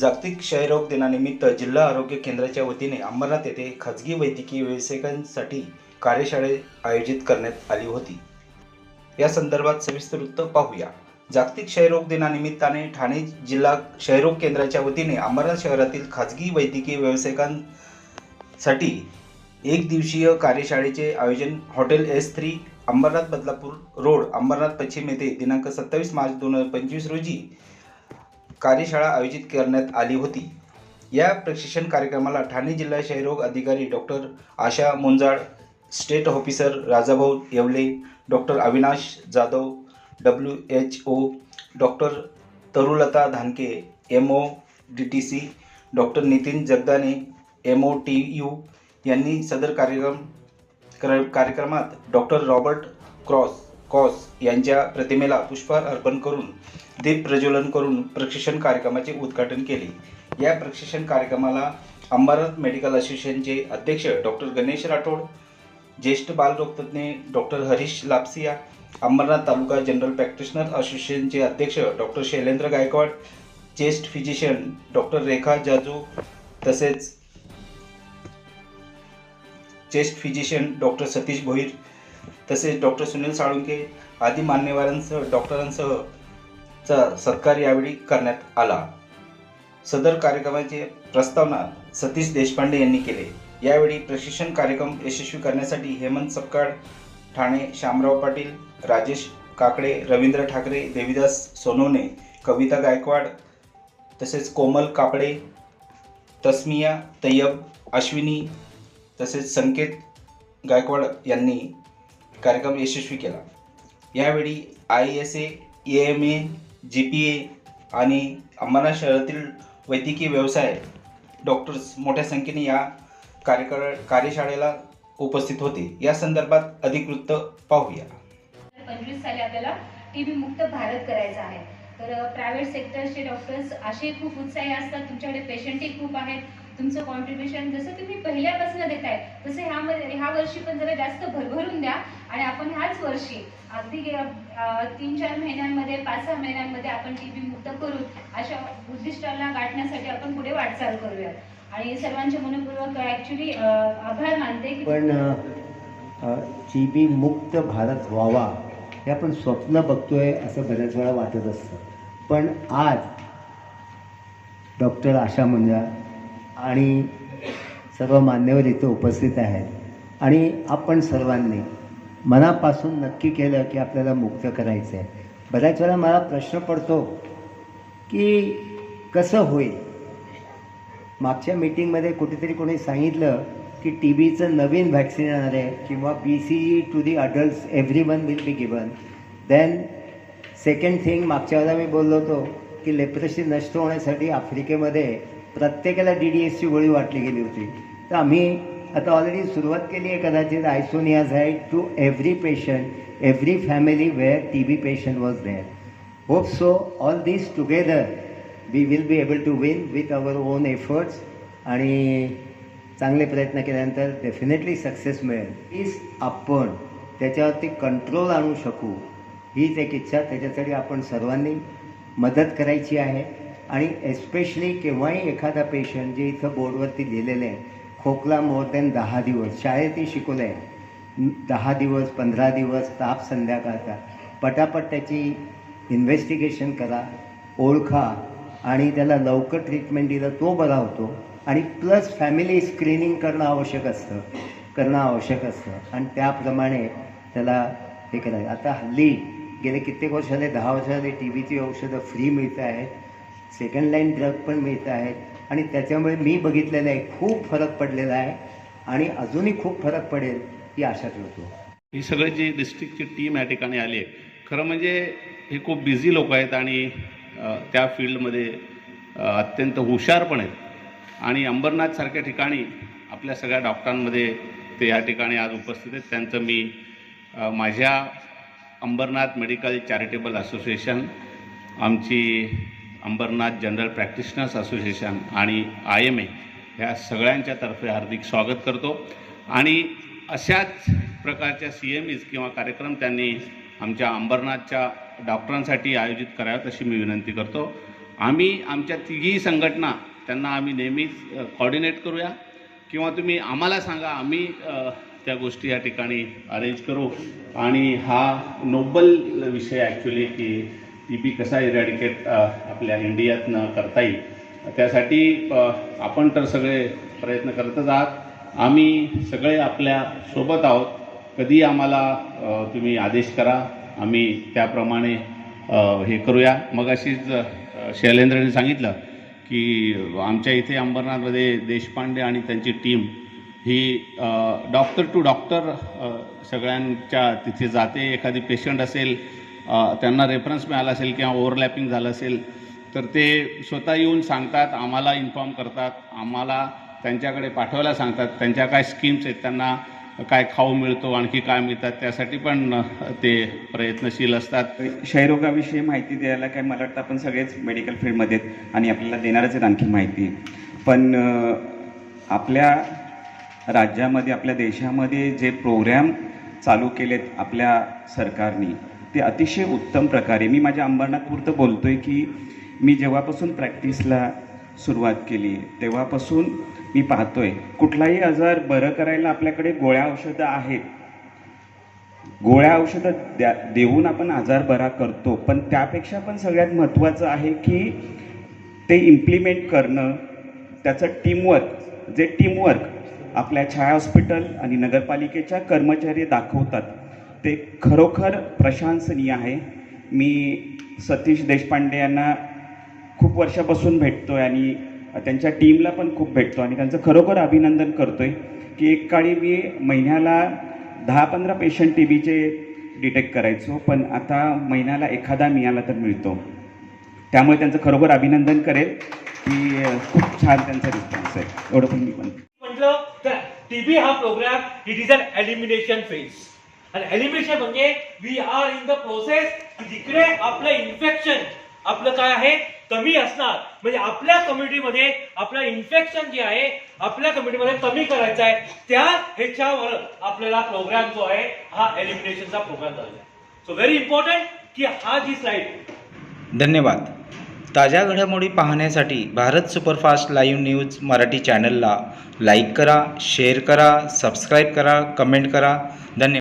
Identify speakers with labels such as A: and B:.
A: जागतिक क्षयरोग दिनानिमित्त जिल्हा आरोग्य केंद्राच्या वतीने अंबरनाथ येथे खाजगी वैद्यकीय व्यावसायिकांसाठी कार्यशाळे आयोजित करण्यात आली होती. या संदर्भात सविस्तर वृत्त पाहूया. जागतिक क्षयरोग दिनानिमित्ताने ठाणे जिल्हा क्षयरोग केंद्राच्या वतीने अंबरनाथ शहरातील खाजगी वैद्यकीय व्यावसायिकांसाठी एक दिवसीय कार्यशाळेचे आयोजन hotel S three Ambernath Badlapur road Ambernath पश्चिम येथे दिनांक सत्तावीस मार्च दोन हजार पंचवीस रोजी कार्यशाळा आयोजित करण्यात आली होती. या प्रशिक्षण कार्यक्रमाला ठाणे जिल्हा क्षयरोग अधिकारी doctor Asha Munjal state officer Rajabhau Yewale doctor Avinash Jadhav W H O doctor Tarulata Dhanke M O D T C doctor Nitin Jagdane M O T U यांनी सदर कार्यक्रम कर कार्यक्रमात डॉक्टर रॉबर्ट क्रॉस कॉस यांच्या प्रतिमेला पुष्पहार अर्पण करून दीप प्रज्वलन करून प्रशिक्षण कार्यक्रमाचे उद्घाटन केले. या प्रशिक्षण कार्यक्रमाला अंबरनाथ मेडिकल असोसिएशनचे अध्यक्ष डॉक्टर गणेश राठोड ज्येष्ठ बालरोगतज्ञ doctor Harish Lapsia Ambernath taluka general practitioner असोसिएशनचे अध्यक्ष doctor Shailendra Gaikwad chest physician doctor Rekha Jaju तसेच chest physician doctor Satish Bhoir तसेच डॉक्टर सुनील साळुंके आदी मान्यवरांसह डॉक्टरांसह चा सत्कार यावेळी करण्यात आला. सदर कार्यक्रमाचे प्रस्तावना सतीश देशपांडे यांनी केले. यावेळी प्रशिक्षण कार्यक्रम यशस्वी करण्यासाठी हेमंत सपकाळ ठाणे शामराव पाटील राजेश काकडे रवींद्र ठाकरे देवीदास सोनवणे कविता गायकवाड तसेच कोमल कापडे तस्मिया तय्यब अश्विनी तसेच संकेत गायकवाड यांनी कार्यक्रम यशस्वी केला. यावेळी I S A M A G P A आणि अंबाना शहरातील वैद्यकीय व्यवसाय डॉक्टर्स मोठ्या संख्येने या कार्यकर कार्यशाळेला उपस्थित होते. या संदर्भात अधिक वृत्त पाहूया.
B: पंचवीस साली आपल्याला टीबी मुक्त भारत करायचा आहे. तर प्रायव्हेट सेक्टरचे डॉक्टर्स असे खूप उत्साही असतात. तुमच्याकडे पेशंटही खूप आहेत. तुमचं कॉन्ट्रीब्युशन जसं तुम्ही पहिल्यापासून देताय तसं ह्यामध्ये ह्या वर्षी पण जरा जास्त भरभरून द्या. आणि आपण ह्याच वर्षी अगदी तीन चार महिन्यांमध्ये पाच सहा महिन्यांमध्ये आपण टीबी मुक्त करू अशा उद्दिष्टाला गाठण्यासाठी आपण पुढे वाटचाल करूया आणि सर्वांचे मनपूर्वक ऍक्च्युली आभार मानते की
C: पण जी बी मुक्त भारत व्हावा हे आपण स्वप्न बघतोय असं बऱ्याच वेळा वाटत असतं. पण आज डॉक्टर आशा मंजा आणि सर्व मान्यवर इथं उपस्थित आहेत. आणि आपण सर्वांनी मनापासून नक्की केलं की आपल्याला मुक्त करायचं आहे बऱ्याच वेळा मला प्रश्न पडतो की कसं होईल? मागच्या मीटिंगमध्ये कुठेतरी कोणी सांगितलं की टी बीचं नवीन व्हॅक्सिन येणार आहे किंवा B C G to the adults every one will be given then second thing मागच्या वेळेला मी बोललो होतो की लेप्रसी नष्ट होण्यासाठी आफ्रिकेमध्ये प्रत्येकाला डी डी एसची गोळी वाटली गेली होती. तर आम्ही आता ऑलरेडी सुरुवात केली आहे कदाचित. Isoniazid to every patient every family where T B patient was there hope so all this together we will be able to win with our own efforts आणि चांगले प्रयत्न केल्यानंतर डेफिनेटली सक्सेस मिळेल. प्लीज आपण त्याच्यावरती कंट्रोल आणू शकू. हीच एक इच्छा. त्याच्यासाठी आपण सर्वांनी मदत करायची आहे. आणि एस्पेशली केव्हाही एखादा पेशंट जे इथं बोर्डवरती लिहिलेलं आहे खोकला मोर दॅन दहा दिवस शाळेतही शिकवलं आहे. दहा दिवस पंधरा दिवस ताप संध्याकाळचा. पटापट त्याची इन्व्हेस्टिगेशन करा ओळखा आणि त्याला लवकर ट्रीटमेंट दिलं तो बरा होतो. आणि प्लस फॅमिली स्क्रीनिंग करणं आवश्यक असतं करणं आवश्यक असतं. आणि त्याप्रमाणे त्याला हे करायचं. आता हल्ली गेले कित्येक वर्ष झाले दहा वर्ष झाले टी व्हीची औषधं फ्री मिळत आहेत. सेकंड लाईन ड्रग पण मिळत आहेत आणि त्याच्यामुळे मी बघितलेलं आहे खूप फरक पडलेला आहे. आणि अजूनही खूप फरक पडेल ही आशा ठेवतो.
D: ही सगळी जी डिस्ट्रिक्टची टीम या ठिकाणी आली आहे खरं म्हणजे हे खूप बिझी लोक आहेत आणि त्या फील्डमध्ये अत्यंत हुशार पण आहेत. आणि अंबरनाथसारख्या ठिकाणी आपल्या सगळ्या डॉक्टरांमध्ये ते या ठिकाणी आज उपस्थित आहेत. त्यांचं मी माझ्या अंबरनाथ मेडिकल चॅरिटेबल असोसिएशन आमची अंबरनाथ जनरल प्रॅक्टिशनर्स असोसिएशन आणि आय एम ए ह्या सगळ्यांच्या तर्फे हार्दिक स्वागत करतो. आणि अशाच प्रकारच्या सी एम ईज किंवा कार्यक्रम त्यांनी आमच्या अंबरनाथच्या डॉक्टरांसाठी आयोजित कराव्यात अशी मी विनंती करतो. आम्ही आमच्या तिघी संघटना त्यांना आम्ही नेहमीच कॉर्डिनेट करूया. किंवा तुम्ही आम्हाला सांगा आम्ही त्या गोष्टी या ठिकाणी अरेंज करू. आणि हा नोबल विषय ॲक्च्युली की टी बी कसा इरॅडिकेट आपल्या इंडियातनं करता येईल? त्यासाठी आपण तर सगळे प्रयत्न करतच आहात. आम्ही सगळे आपल्यासोबत आहोत. कधी आम्हाला तुम्ही आदेश करा. आम्ही त्याप्रमाणे हे करूया. मग अशीच शैलेंद्रने सांगितलं की आमच्या इथे अंबरनाथमध्ये देशपांडे आणि त्यांची टीम ही डॉक्टर टू डॉक्टर सगळ्यांच्या तिथे जाते. एखादी पेशंट असेल त्यांना रेफरन्स मिळाला असेल किंवा ओव्हरलॅपिंग झालं असेल तर ते स्वतः येऊन सांगतात आम्हाला इन्फॉर्म करतात आम्हाला त्यांच्याकडे पाठवायला सांगतात त्यांच्या काय स्कीम्स आहेत त्यांना काय खाऊ मिळतो आणखी काय मिळतात त्यासाठी पण ते प्रयत्नशील असतात.
E: क्षयरोगाविषयी माहिती द्यायला काय मला वाटतं आपण सगळेच मेडिकल फील्डमध्ये आहेत आणि आपल्याला देणारच आहेत आणखी माहिती. पण आपल्या राज्यामध्ये आपल्या देशामध्ये जे प्रोग्रॅम चालू केलेत आपल्या सरकारने ते अतिशय उत्तम प्रकारे मी माझ्या अंबरनाथपुरतं बोलतो आहे की मी जेव्हापासून प्रॅक्टिसला सुरुवात केली तेव्हापासून मी पाहतो आहे कुठलाही आजार बरं करायला आपल्याकडे गोळ्या औषधं आहेत. गोळ्या औषधं द्या देऊन आपण आजार बरा करतो पण त्यापेक्षा पण सगळ्यात महत्त्वाचं आहे की ते इम्प्लिमेंट करणं त्याचं टीमवर्क जे टीमवर्क आपल्या छाया हॉस्पिटल आणि नगरपालिकेच्या कर्मचारी दाखवतात. ते खरोखर प्रशंसनीय आहे. मी सतीश देशपांडे यांना खूप वर्षापासून भेटतो आहे आणि त्यांच्या टीमला पण खूप भेटतो आणि त्यांचं खरोखर अभिनंदन करतो आहे की एक काळी मी महिन्याला दहा पंधरा पेशंट टी बीचे डिटेक्ट करायचो पण आता महिन्याला एखादा मिळाला तर मिळतो. त्यामुळे त्यांचं खरोखर अभिनंदन करेल. की खूप छान त्यांचा रिस्पॉन्स आहे. एवढं पण मी पण
F: म्हटलं तर टीबी हा program it is an elimination phase आणि एलिमिनेशन म्हणजे we are in the process जिकडे आपलं इन्फेक्शन आपलं काय आहे? कमी असणार. म्हणजे आपल्या कम्युनिटीमध्ये आपलं इन्फेक्शन जे आहे आपल्या कम्युनिटीमध्ये कमी करायचं आहे. त्या ह्याच्यावर आपल्याला प्रोग्राम जो आहे हा एलिमिनेशनचा प्रोग्राम झालेला आहे. सो व्हेरी इम्पॉर्टंट की हा जी स्लाईड
A: धन्यवाद. ताज्या घडामोडी पाहण्यासाठी Bharat superfast live news Marathi चॅनलला लाईक करा शेअर करा सबस्क्राईब करा कमेंट करा. धन्यवाद.